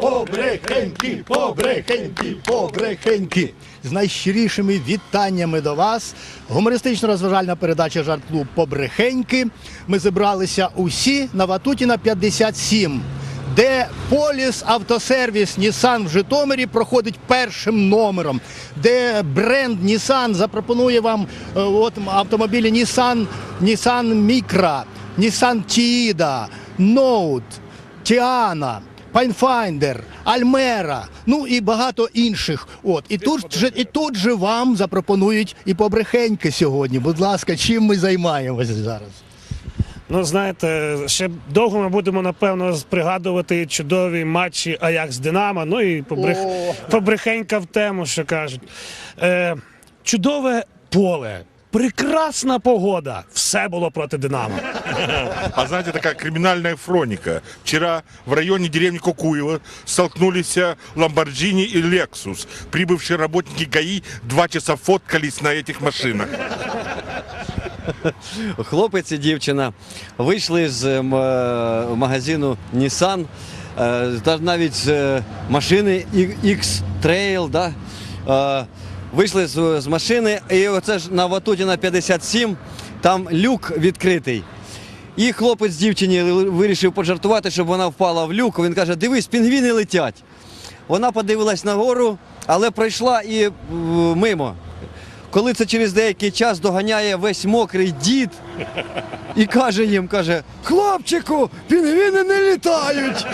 Побрехеньки, побрехеньки, побрехеньки. З найщирішими вітаннями до вас. Гумористично-розважальна передача Жарт клуб Побрехеньки. Ми зібралися усі на Ватутіна 57, де поліс автосервіс Нісан в Житомирі проходить першим номером, де бренд Нісан запропонує вам е, от, автомобілі Нісан, Нісан Micra, Нісан Тіда, Note, Тіана. Pathfinder, Альмера, ну і багато інших. От і тут же і тут же вам запропонують і побрехеньки сьогодні. Будь ласка, чим ми займаємося зараз? Ну, знаєте, ще довго ми будемо, напевно, пригадувати чудові матчі Аякс Динамо, ну і побрех... О. побрехенька в тему, що кажуть. Е, чудове поле, прекрасна погода. Все було проти Динамо. А знаете, такая криминальная хроника. Вчера в районе деревни Кокуево столкнулись э, Ламборджини и Лексус. Прибывшие работники ГАИ два часа фоткались на этих машинах. хлопець і дівчина вийшли з ем, е, магазину Nissan, е, навіть з е, машини X-Trail, да? Е, вийшли з, машини, і оце ж на Ватутіна 57, там люк відкритий. І хлопець дівчині вирішив пожартувати, щоб вона впала в люк. Він каже: дивись, пінгвіни летять. Вона подивилась нагору, але пройшла і е, мимо. Коли це через деякий час доганяє весь мокрий дід і каже їм, каже, хлопчику, пінгвіни не літають.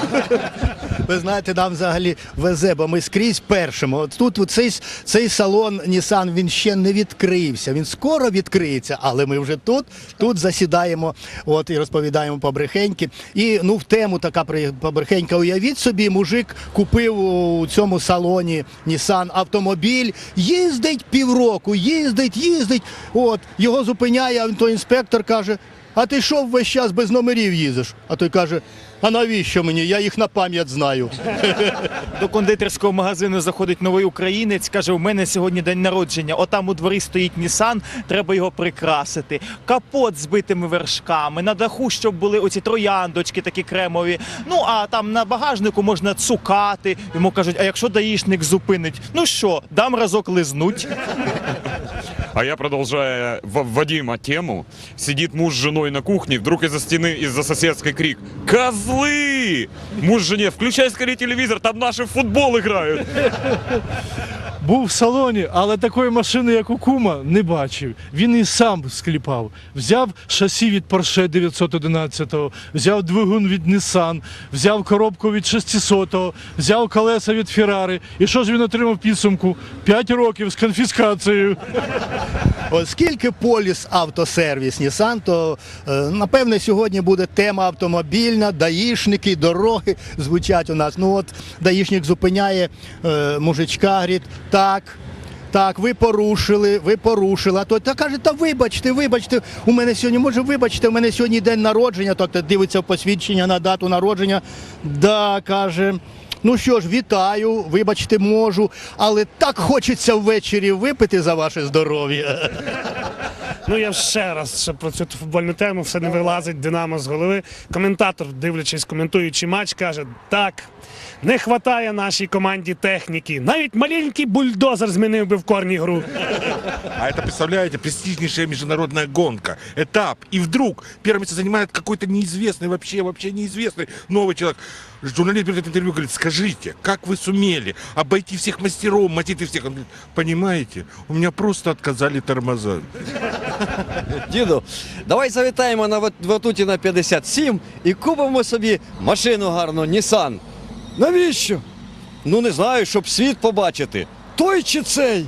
Ви знаєте, нам взагалі везе, бо ми скрізь першими. От тут цей, цей салон Nissan він ще не відкрився. Він скоро відкриється, але ми вже тут, тут засідаємо от, і розповідаємо побрехеньки. І ну в тему така побрехенька. Уявіть собі, мужик купив у цьому салоні Nissan автомобіль, їздить півроку, їздить, їздить. От його зупиняє, а той інспектор каже. А ти що весь час без номерів їздиш? А той каже: а навіщо мені? Я їх на пам'ять знаю. До кондитерського магазину заходить новий українець, каже: у мене сьогодні день народження. Отам у дворі стоїть Нісан, треба його прикрасити. Капот з битими вершками, на даху, щоб були оці трояндочки такі кремові. Ну а там на багажнику можна цукати. Йому кажуть, а якщо даїшник зупинить, ну що, дам разок лизнуть. А я, продолжая В- Вадима тему, сидит муж с женой на кухне, вдруг из-за стены, из-за соседской крик «Козлы!» Муж жене «Включай скорее телевизор, там наши в футбол играют!» Був в салоні, але такої машини, як у кума, не бачив. Він і сам скліпав. Взяв шасі від Porsche 911, взяв двигун від Nissan, взяв коробку від 600, взяв колеса від Ferrari. І що ж він отримав підсумку? 5 років з конфіскацією. Оскільки поліс автосервіс Nissan, то е, напевне сьогодні буде тема автомобільна, даїшники, дороги звучать у нас. Ну от даїшник зупиняє е, мужичка, говорить, так. Так, ви порушили, ви порушили. А то та каже, та вибачте, вибачте, у мене сьогодні, може, вибачте, у мене сьогодні день народження, тобто дивиться посвідчення на дату народження. Да, каже. Ну що ж, вітаю, вибачте, можу, але так хочеться ввечері випити за ваше здоров'я. Ну я ще раз ще про цю футбольну тему, все не вилазить Динамо з голови. Коментатор, дивлячись, коментуючи матч, каже: так, не вистачає нашій команді техніки. Навіть маленький бульдозер змінив би в корні гру. А это, представляете, престижнейшая международная гонка, этап. И вдруг первое место занимает какой-то неизвестный, вообще, вообще неизвестный новый человек. Журналист берет интервью, говорит, скажите, как вы сумели обойти всех мастеров, мотить всех? Он говорит, понимаете, у меня просто отказали тормоза. Діду, давай завітаємо на Ват- Ватутіна 57 і купимо собі машину гарну Nissan. Навіщо? Ну не знаю, щоб світ побачити. Той чи цей?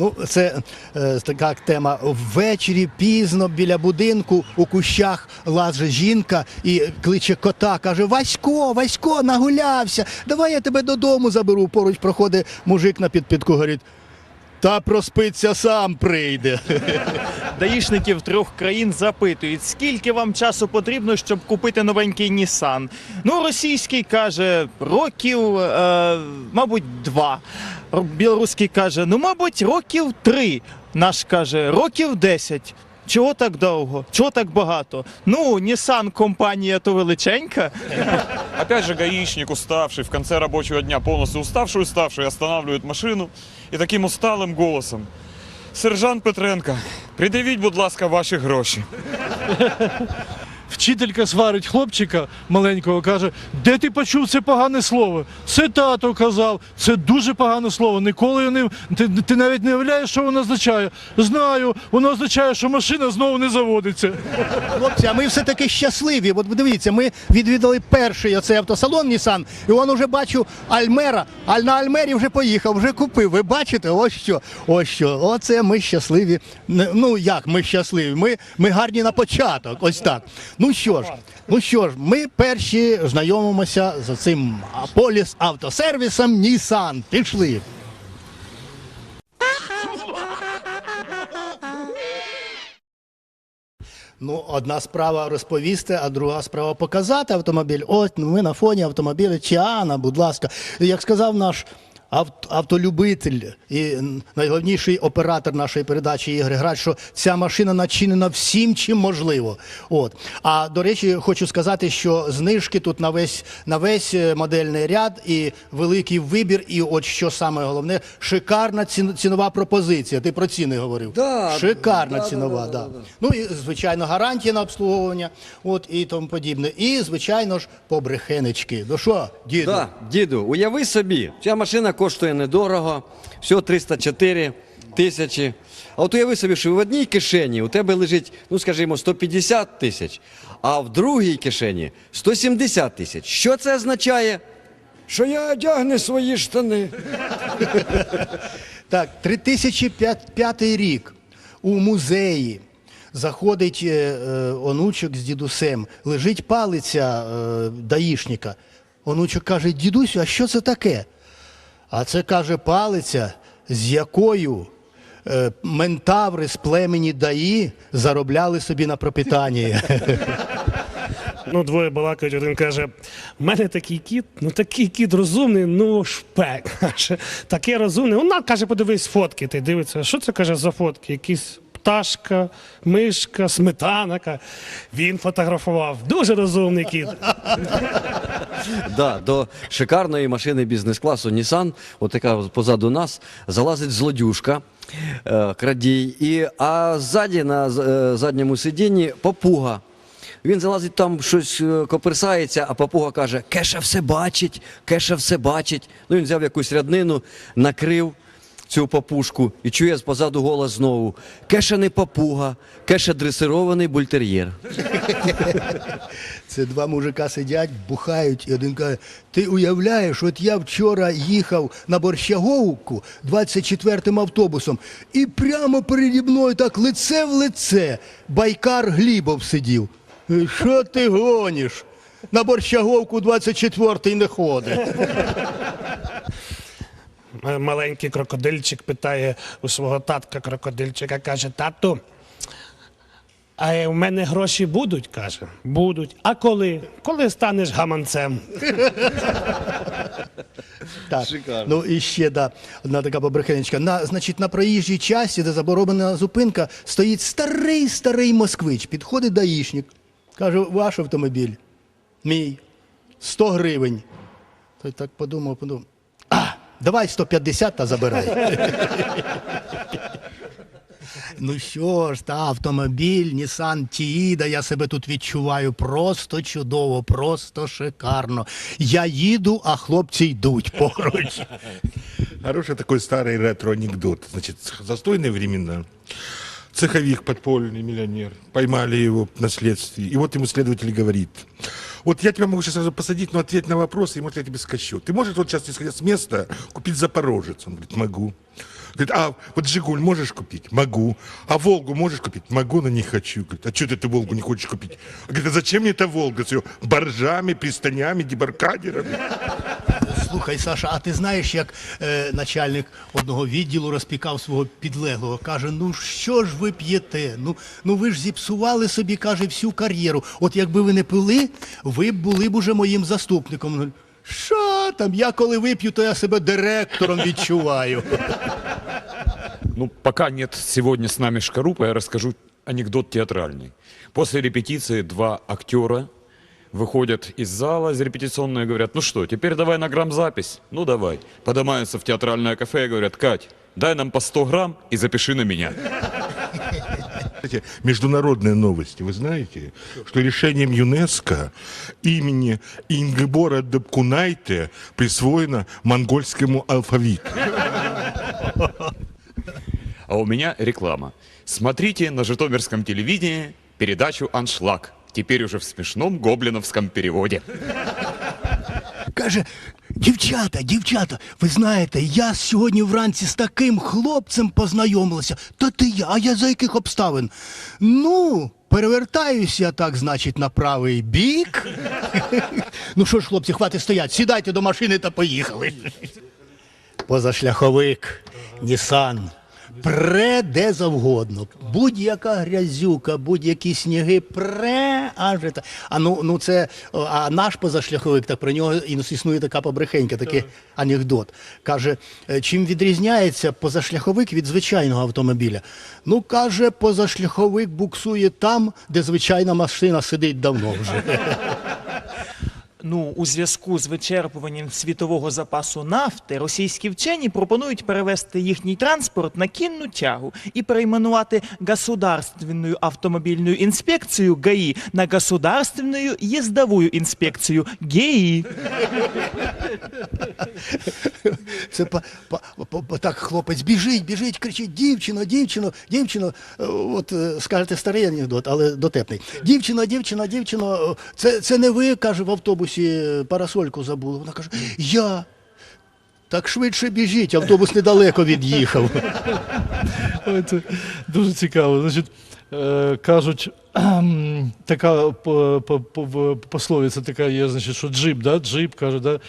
Ну, це е, така тема. Ввечері пізно біля будинку у кущах лаже жінка і кличе кота. каже: Васько, Васько, нагулявся. Давай я тебе додому заберу. Поруч проходить мужик на підпітку. Говорить. Та проспиться сам прийде. Даїшників трьох країн запитують, скільки вам часу потрібно, щоб купити новенький Нісан. Ну, російський каже, років, е, мабуть, два. Білоруський каже, ну, мабуть, років три. Наш каже, років десять. Чого так довго? Чого так багато? Ну, Нісан компанія то величенька. Опять же, гаишник, уставший, в конце рабочего дня полностью уставший, уставший, останавливает машину и таким усталым голосом. Сержант Петренко, придивіть, будь ласка, ваші гроші. Вчителька сварить хлопчика маленького, каже: де ти почув це погане слово? Це тато казав, це дуже погане слово. Ніколи не ти, ти навіть не уявляєш, що воно означає. Знаю, воно означає, що машина знову не заводиться. Хлопці, а ми все-таки щасливі. От дивіться, ми відвідали перший оцей автосалон Nissan, і он уже бачу Альмера, а на Альмері вже поїхав, вже купив. Ви бачите, ось що, ось що. Оце ми щасливі. Ну як ми щасливі? Ми, ми гарні на початок. Ось так. Ну що ж, ну що ж, ми перші знайомимося з цим поліс автосервісом Nissan. Пішли. Ну, одна справа розповісти, а друга справа показати автомобіль. Ось ми на фоні автомобіля Чіана, будь ласка. Як сказав наш автолюбитель і найголовніший оператор нашої передачі Ігор Грач, що ця машина начинена всім, чим можливо. От. А до речі, хочу сказати, що знижки тут на весь, на весь е, модельний ряд і великий вибір. І от що саме головне, шикарна ціно- цінова пропозиція. Ти про ціни говорив. Да, Шикарна да, да, цінова, да, да, да, да. Ну і звичайно гарантія на обслуговування, от і тому подібне. І звичайно ж побрехенечки. Ну що, діду? Да, діду, уяви собі, ця машина коштує недорого, всього 304 тисячі. А от уяви собі, що в одній кишені у тебе лежить, ну скажімо, 150 тисяч, а в другій кишені 170 тисяч. Що це означає? Що я одягну свої штани. Так, 3005 рік у музеї. Заходить е, е, онучок з дідусем, лежить палиця е, даїшника. Онучок каже: дідусю, а що це таке? А це каже палиця, з якою е, ментаври з племені Даї заробляли собі на пропитання. Ну, двоє балакають, один каже: в мене такий кіт, ну такий кіт розумний, ну шпек. Таке розумне. Вона каже, подивись фотки. Ти дивиться, що це каже за фотки? Якісь пташка, мишка, сметанка. Він фотографував. Дуже розумний кіт. Да, до шикарної машини бізнес-класу Nissan, от така позаду нас, залазить злодюжка, е, крадій, а ззаді на е, задньому сидінні папуга. Він залазить там щось е, коперсається, а папуга каже: Кеша все бачить, кеша все бачить. Ну він взяв якусь ряднину, накрив цю папушку і чує позаду голос знову: Кеша не папуга, кеша дресирований бультер'єр. Це два мужика сидять, бухають, і один каже: Ти уявляєш, от я вчора їхав на Борщаговку 24-м автобусом, і прямо переді мною так лице в лице Байкар Глібов сидів. «Е, Що ти гониш? На Борщаговку 24-й не ходить. Маленький крокодильчик питає у свого татка крокодильчика, каже: тату, а у мене гроші будуть? каже. Будуть. А коли? Коли станеш гаманцем? Так. Ну і ще да, одна така побрехенечка. На, значить, на проїжджій часті, де заборонена зупинка, стоїть старий старий москвич. Підходить даїшник. Каже, ваш автомобіль. Мій. 100 гривень. Той так подумав, подумав. А, давай 150 та забирай. Ну що ж, та автомобіль Nissan Тіїда, я себе тут відчуваю просто чудово, просто шикарно. Я їду, а хлопці йдуть поруч. Хороший такой старый ретро-анекдот. Значит, застойные времена. Цеховик подпольный, миллионер. Поймали его на следствии. И вот ему следователь говорит. Вот я тебя могу сейчас сразу посадить, но ответь на вопросы, и может я тебе скачу. Ты можешь вот сейчас, исходя с места, купить Запорожец? Он говорит, могу. Говорит, а вот Жигуль можешь купить? Могу. А Волгу можешь купить? Могу, но не хочу. Говорит, а что ты, ты Волгу не хочешь купить? Говорит, а зачем мне эта Волга с ее боржами, пристанями, дебаркадерами? Слухай, Саша, а ти знаєш, як е, начальник одного відділу розпікав свого підлеглого? Каже: ну що ж ви п'єте? Ну, ну ви ж зіпсували собі, каже, всю кар'єру. От якби ви не пили, ви б були б уже моїм заступником. Що там? Я коли вип'ю, то я себе директором відчуваю. Ну, пока нет сегодня с нами Шкарупа, я расскажу анекдот театральный. После репетиции два актера выходят из зала из репетиционной и говорят, ну что, теперь давай на грамм-запись? Ну давай. Поднимаются в театральное кафе и говорят, Кать, дай нам по 100 грамм и запиши на меня. Кстати, международные новости. Вы знаете, что решением ЮНЕСКО имени Ингебора Дебкунайте присвоено монгольскому алфавиту. А у меня реклама. Смотрите на житомирском телевидении передачу «Аншлаг». Теперь уже в смешном гоблиновском переводе. Каже, дівчата, дівчата, ви знаєте, я сьогодні вранці з таким хлопцем познайомилася. Та ти я, а я за яких обставин? Ну, перевертаюся я так, значить, на правий бік. ну що ж, хлопці, хватить стоять, сідайте до машини та поїхали. Позашляховик, Нісан. Пре де завгодно. Будь-яка грязюка, будь-які сніги, пре аж та. А ну, ну це а наш позашляховик, так про нього іс- існує така побрехенька, такий анекдот. Каже, е, чим відрізняється позашляховик від звичайного автомобіля? Ну, каже, позашляховик буксує там, де звичайна машина сидить давно вже. Ну, у зв'язку з вичерпуванням світового запасу нафти, російські вчені пропонують перевести їхній транспорт на кінну тягу і перейменувати Государственную автомобільну інспекцію ГАІ на Государственную їздовую інспекцію ГЕІ. Це па, па, па- так хлопець біжить, біжить, кричить: дівчино, дівчино, дівчино. Е, От е, скажете старий анекдот, але дотепний. Дівчино, дівчино, дівчино, це, це не ви, каже, в автобусі е, парасольку забули. Вона каже, я. Так швидше біжіть, автобус недалеко від'їхав. Дуже цікаво. Значить, е, кажуть, така по- по- по- пословиця така є, значить, що джип, да? джип каже, да?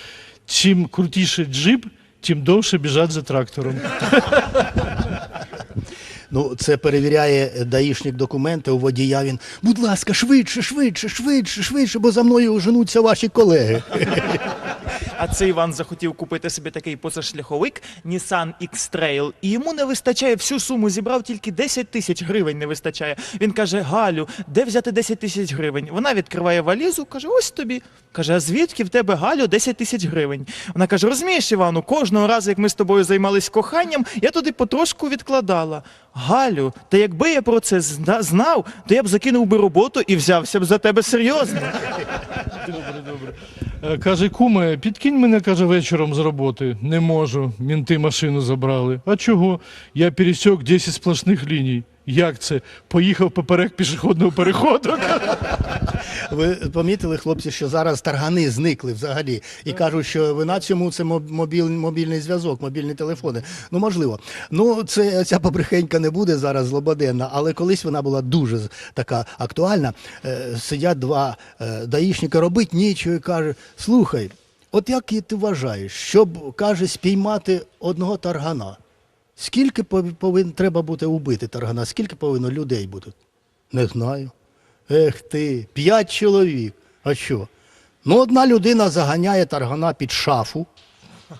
чим крутіший джип, тим довше біжать за трактором. Ну, це перевіряє даїшник документи у водія. Він, будь ласка, швидше, швидше, швидше, швидше, бо за мною женуться ваші колеги. А цей Іван захотів купити собі такий позашляховик Nissan X-Trail, і йому не вистачає всю суму, зібрав тільки 10 тисяч гривень не вистачає. Він каже: Галю, де взяти 10 тисяч гривень? Вона відкриває валізу, каже: ось тобі. Каже, а звідки в тебе Галю 10 тисяч гривень? Вона каже: розумієш, Івану, кожного разу, як ми з тобою займались коханням, я туди потрошку відкладала. Галю, та якби я про це зна- знав, то я б закинув би роботу і взявся б за тебе серйозно. Е, Каже, куме, підкинь мене, каже, вечором з роботи. Не можу. Мінти машину забрали. А чого? Я пересік 10 сплошних ліній. Як це? Поїхав поперек пішохідного переходу. Ви помітили, хлопці, що зараз таргани зникли взагалі і кажуть, що вина цьому це мобіль, мобільний зв'язок, мобільні телефони. Ну можливо. Ну це ця побрехенька не буде зараз злободенна, але колись вона була дуже така актуальна. Е, сидять два е, даїшника, робить нічого і каже: слухай, от як ти вважаєш, щоб каже спіймати одного таргана? Скільки пов- повин, треба бути убити таргана? Скільки повинно людей бути? Не знаю. Ех ти, п'ять чоловік. А що? Ну, одна людина заганяє таргана під шафу,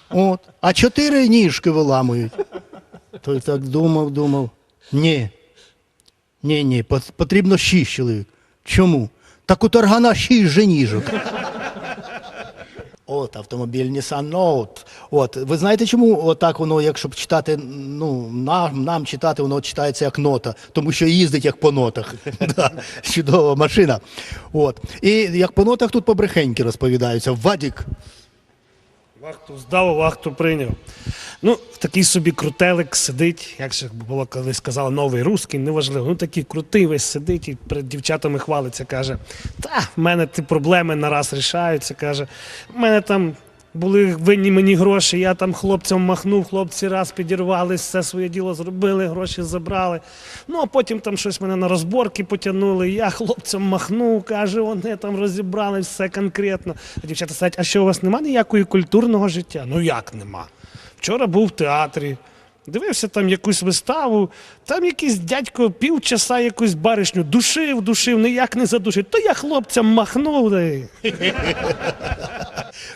от, а чотири ніжки виламують. Той так думав, думав. Ні. Ні, ні, потрібно шість чоловік. Чому? Так у таргана шість же ніжок. От автомобіль Nissan Note. От ви знаєте, чому отак воно, якщо читати, ну нам, нам читати, воно читається як нота, тому що їздить як по нотах. Чудова машина. От. І як по нотах тут побрехеньки розповідаються. Вадік. Вахту здав, вахту прийняв. Ну, такий собі крутелик сидить, як ще було колись казали, новий русський, неважливо. Ну такий крутий весь сидить і перед дівчатами хвалиться, каже: Та, в мене ті проблеми нараз рішаються. каже, в мене там були винні мені гроші. Я там хлопцям махнув, хлопці раз підірвались, все своє діло зробили, гроші забрали. Ну а потім там щось мене на розборки потягнули. Я хлопцям махнув, каже, вони там розібрали все конкретно. А дівчата сидять, а що у вас немає ніякої культурного життя? Ну як нема? Вчора був в театрі. Дивився там якусь виставу, там якийсь дядько півчаса якусь баришню душив, душив, ніяк не задушив. То я хлопцям махнув.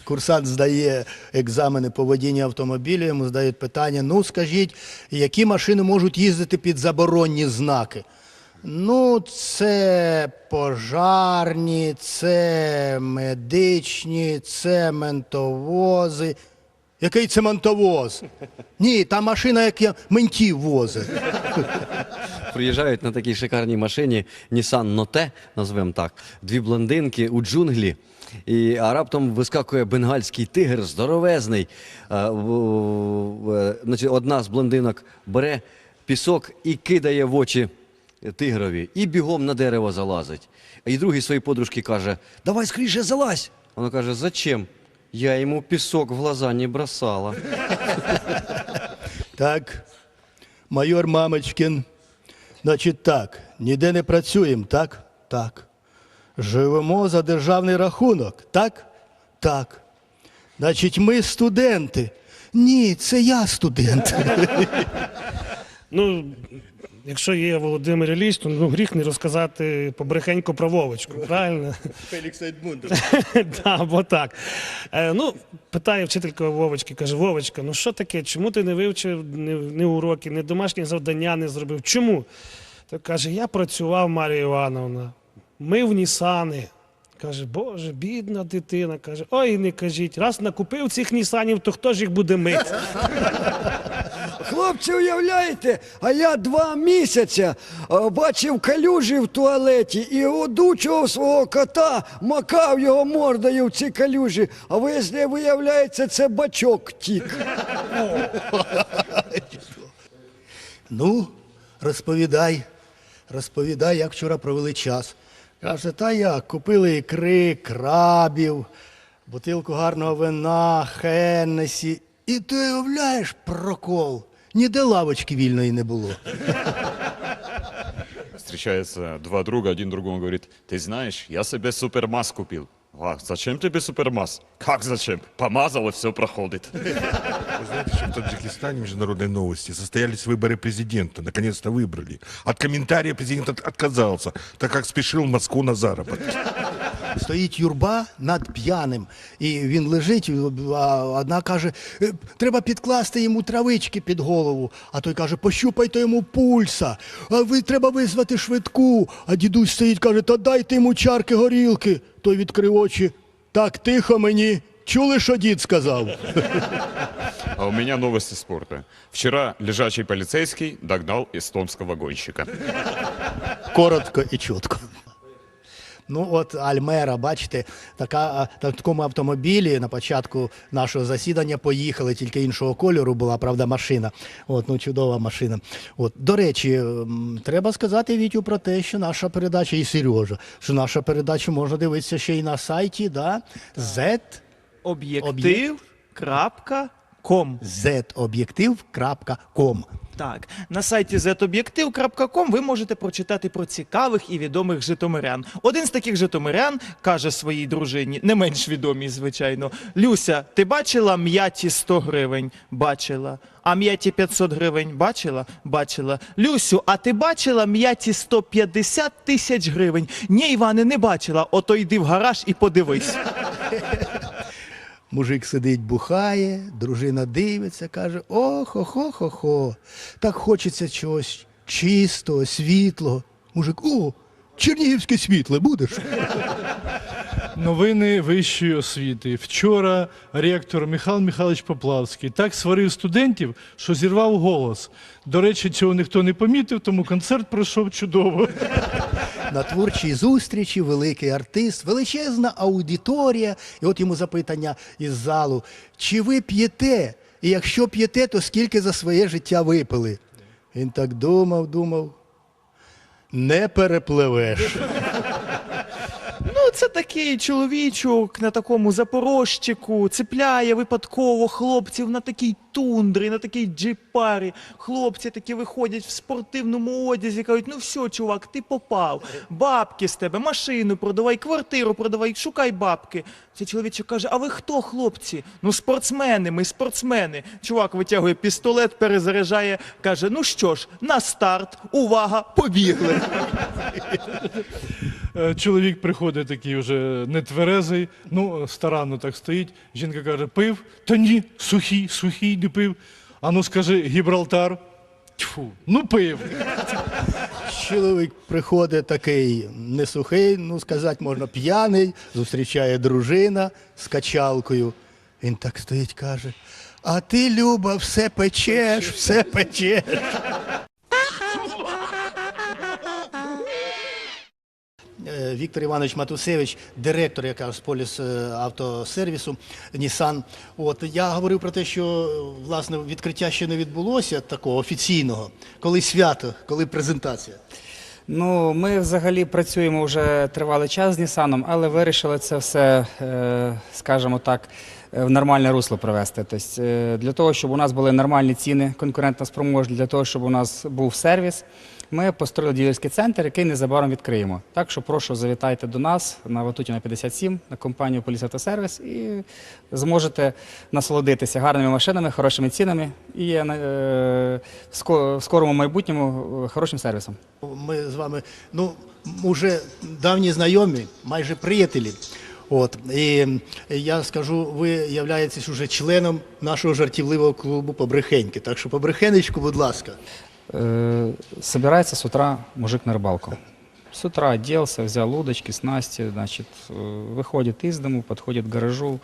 Курсант здає екзамени по водінні автомобіля, йому задають питання: ну скажіть, які машини можуть їздити під заборонні знаки? Ну, це пожарні, це медичні, це ментовози. Який це ментовоз? Ні, та машина, яка ментів возить. Приїжджають на такій шикарній машині Nissan Note, назвемо так, дві блондинки у джунглі. І, а раптом вискакує бенгальський тигр, здоровезний. А, в- в- значить, одна з блондинок бере пісок і кидає в очі тигрові, і бігом на дерево залазить. І другий своїй подружці каже: Давай скоріше залазь. Вона каже: Зачем? Я йому пісок в глаза не бросала. Так, майор Мамочкін. Значить так, ніде не працюємо, так? Так. Живемо за державний рахунок, так? Так. Значить, ми студенти. Ні, це я студент. Ну, якщо є Володимир Ілліч, то ну, гріх не розказати побрехенько про Вовочку, правильно? Фелікс Едмундер. Да, бо так. Е, ну, питає вчителька Вовочки, каже: Вовочка, ну що таке? Чому ти не вивчив ні, ні уроки, ні домашні завдання не зробив? Чому? То каже, я працював, Марія Івановна, мив Нісани. Каже, Боже, бідна дитина. Каже, ой, не кажіть, раз накупив цих нісанів, то хто ж їх буде мити? Хлопці, уявляєте, а я два місяці е, бачив калюжі в туалеті і одучував свого кота, макав його мордою в ці калюжі. А виясня- виявляється, це бачок тік. Ну, розповідай, розповідай, як вчора провели час. Каже, та як, купили ікри, крабів, бутилку гарного вина, Хеннесі. І ти уявляєш прокол. Ніде лавочки вільної не було. Встречаются два друга, один другому говорит, ты знаешь, я себе супермас купил. А зачем тебе супермаз? Как зачем? Помазал и все проходит. Вы знаете, что в Таджикистане международные новости состоялись выборы президента. Наконец-то выбрали. От комментария президент от- отказался, так как спешил в Москву на заработки. Стоїть юрба над п'яним, і він лежить, а одна каже, «Е, треба підкласти йому травички під голову. А той каже, пощупайте йому пульса, а ви треба визвати швидку. А дідусь стоїть, каже, та дайте йому чарки горілки. Той відкрив очі. Так, тихо мені. Чули, що дід сказав? А у меня новости спорта. Вчера лежачий полицейский догнал эстонского гонщика. Коротко і чітко. Ну, от Альмера, бачите, така, на такому автомобілі на початку нашого засідання поїхали, тільки іншого кольору була, правда, машина. От, ну, чудова машина. От, до речі, треба сказати Вітю про те, що наша передача, і Сережа, що наша передача можна дивитися ще й на сайті, да? Z, Об'єктив.ком zobjektiv.com. Так, на сайті zobjektiv.com ви можете прочитати про цікавих і відомих житомирян. Один з таких житомирян каже своїй дружині, не менш відомій, звичайно: Люся, ти бачила м'яті 100 гривень? Бачила. А м'яті 500 гривень бачила? Бачила. Люсю, а ти бачила м'яті 150 тисяч гривень? Ні, Іване, не бачила. Ото йди в гараж і подивись. Мужик сидить, бухає, дружина дивиться, каже: О-хо-хо-хо-хо, Так хочеться чогось чистого, світлого. Мужик, о, чернігівське світле будеш? Новини вищої освіти. Вчора ректор Михайло Михайлович Поплавський так сварив студентів, що зірвав голос. До речі, цього ніхто не помітив, тому концерт пройшов чудово. На творчій зустрічі великий артист, величезна аудиторія. І от йому запитання із залу: чи ви п'єте? І якщо п'єте, то скільки за своє життя випили? Він так думав, думав. Не перепливеш. Це такий чоловічок на такому запорожчику, цепляє випадково хлопців на такій тундрі, на такій джипарі. Хлопці такі виходять в спортивному одязі, кажуть, ну все, чувак, ти попав. Бабки з тебе, машину продавай, квартиру продавай, шукай бабки. Цей чоловічок каже: А ви хто, хлопці? Ну, спортсмени, ми спортсмени. Чувак витягує пістолет, перезаряджає, каже: Ну що ж, на старт, увага, побігли. Е, Чоловік приходить такий вже нетверезий, ну, старанно так стоїть. Жінка каже, пив? Та ні, сухий, сухий, не пив. А ну скажи, Гібралтар. Тьфу, ну пив. Чоловік приходить такий не сухий, ну сказати можна п'яний, зустрічає дружина з качалкою. Він так стоїть, каже: А ти, Люба, все печеш, все печеш. Віктор Іванович Матусевич, директор якраз поліс е, автосервісу Нісан. От я говорив про те, що власне відкриття ще не відбулося такого офіційного, коли свято, коли презентація. Ну, ми взагалі працюємо вже тривалий час з Нісаном, але вирішили це все, е, скажімо так, е, в нормальне русло привести. Тобто, для того, щоб у нас були нормальні ціни, конкурентно спроможні, для того, щоб у нас був сервіс, ми построїли ділерський центр, який незабаром відкриємо. Так що прошу завітайте до нас на Ватутіна 57, на компанію Поліс Автосервіс і зможете насолодитися гарними машинами, хорошими цінами і е, в в скорому майбутньому е, хорошим сервісом. Ми з вами, ну, уже давні знайомі, майже приятелі. От і я скажу, ви являєтесь уже членом нашого жартівливого клубу Побрехеньки. Так що побрехенечку, будь ласка. Э, собирается с утра мужик на рыбалку. С утра оделся, взял удочки, снасти, значит, э, выходит из дому, подходит к гаражу.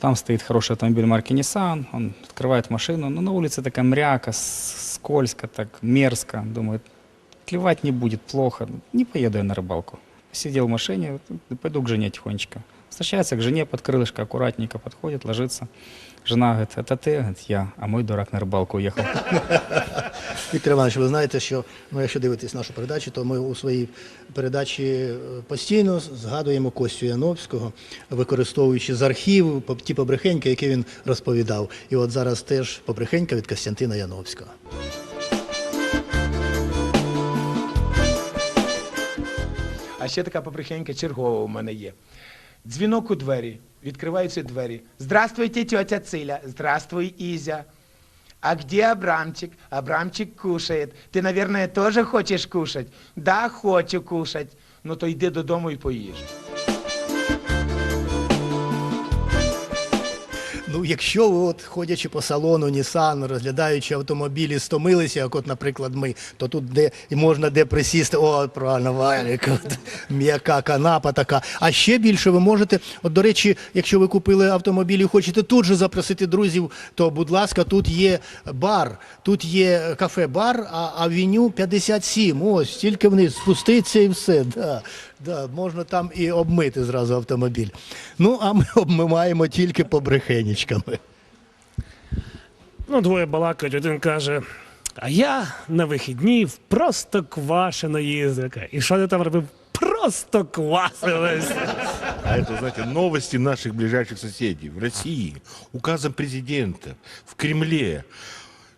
Там стоит хороший автомобиль марки Nissan, он открывает машину, но на улице такая мряка, с- скользко, так мерзко. Думает, клевать не будет, плохо, не поеду я на рыбалку. Сидел в машине, вот, пойду к жене тихонечко. Возвращается к жене, под крылышко аккуратненько подходит, ложится. Жена говорит, это ты? Говорит, я. А мой дурак на рыбалку уехал. Віктор Іванович, ви знаєте, що ну, якщо дивитесь нашу передачу, то ми у своїй передачі е, постійно згадуємо Костю Яновського, використовуючи з архіву по- ті побрехеньки, які він розповідав. І от зараз теж побрехенька від Костянтина Яновського. А ще така побрехенька чергова у мене є. Дзвінок у двері, відкриваються двері. Здравствуйте, тетя Циля. Здравствуй, Изя. А где Абрамчик? Абрамчик кушает. Ти, наверное, тоже хочеш кушать? Да, хочу кушать. Ну то йди додому і поїж. Ну, якщо ви, от, ходячи по салону Nissan, розглядаючи автомобілі, стомилися, як от, наприклад, ми, то тут де і можна де присісти, о, правильно, валік, от, м'яка канапа така. А ще більше ви можете, от, до речі, якщо ви купили автомобіль і хочете тут же запросити друзів, то, будь ласка, тут є бар, тут є кафе-бар, а авеню 57. Ось, тільки вниз спуститься і все. Да. Да, можна там і обмити зразу автомобіль. Ну, а ми обмиваємо тільки побрехенічками. Ну, двоє балакають, один каже. А я на вихідні в просто квашено їздив. І що ти там робив? Просто квасились. А это, знаете, новости наших ближайших соседей. В России указом президента в Кремле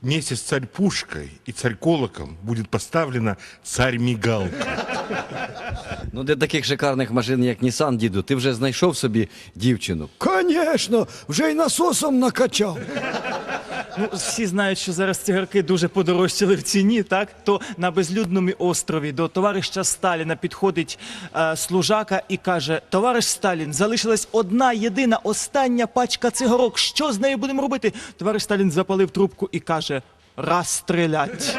вместе с царь Пушкой и царь Колоком будет поставлена царь Мигалка. Ну, для таких шикарних машин, як Нісан, діду, ти вже знайшов собі дівчину. Конечно, вже й насосом накачав. Ну, всі знають, що зараз цигарки дуже подорожчали в ціні, так? То на безлюдному острові до товариша Сталіна підходить е, служака і каже: Товариш Сталін, залишилась одна єдина остання пачка цигарок. Що з нею будемо робити? Товариш Сталін запалив трубку і каже: Розстрілять.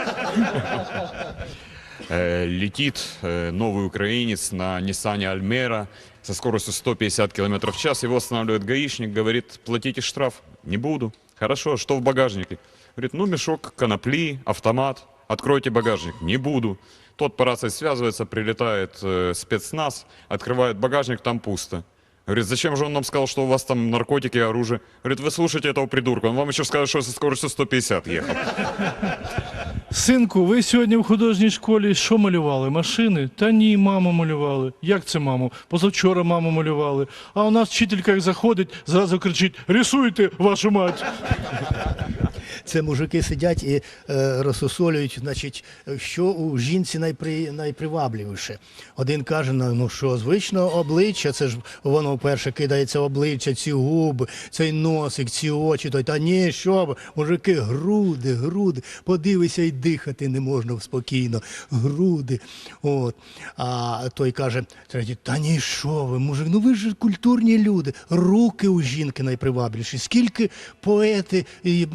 Э, летит э, новый украинец на Ниссане Альмера со скоростью 150 км в час. Его останавливает гаишник, говорит, платите штраф. Не буду. Хорошо, что в багажнике? Говорит, ну мешок конопли, автомат. Откройте багажник. Не буду. Тот по рации связывается, прилетает э, спецназ, открывает багажник, там пусто. Говорит, зачем же он нам сказал, что у вас там наркотики и оружие? Говорит, вы слушайте этого придурка, он вам еще скажет, что со скоростью 150 ехал. Синку, ви сьогодні в художній школі що малювали? Машини? Та ні, маму малювали. Як це маму? Позавчора маму малювали. А у нас вчителька як заходить, зразу кричить: рисуйте, вашу мать! Це мужики сидять і е, розсусолюють, значить, що у жінці найпри, найпривабливіше. Один каже: ну ну що, звично обличчя, це ж воно вперше кидається обличчя, ці губи, цей носик, ці очі. Той, та ні, що мужики, груди, груди. Подивися і дихати не можна спокійно. Груди. От. А той каже, третій, та ні, що ви, мужик, ну ви ж культурні люди. Руки у жінки найпривабливіші. Скільки поети і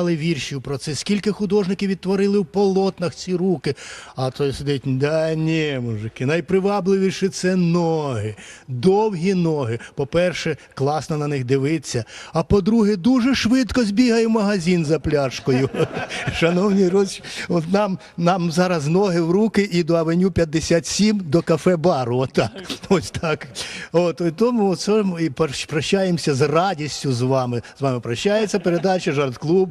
написали віршів про це, скільки художників відтворили в полотнах ці руки. А той сидить, да ні, мужики, найпривабливіше це ноги, довгі ноги. По-перше, класно на них дивитися. А по-друге, дуже швидко збігає в магазин за пляшкою. Шановні роз, от нам, нам зараз ноги в руки і до авеню 57 до кафе-бару. Отак. Ось так. От, і тому і прощ- прощаємося з радістю з вами. З вами прощається передача Жарт Клуб.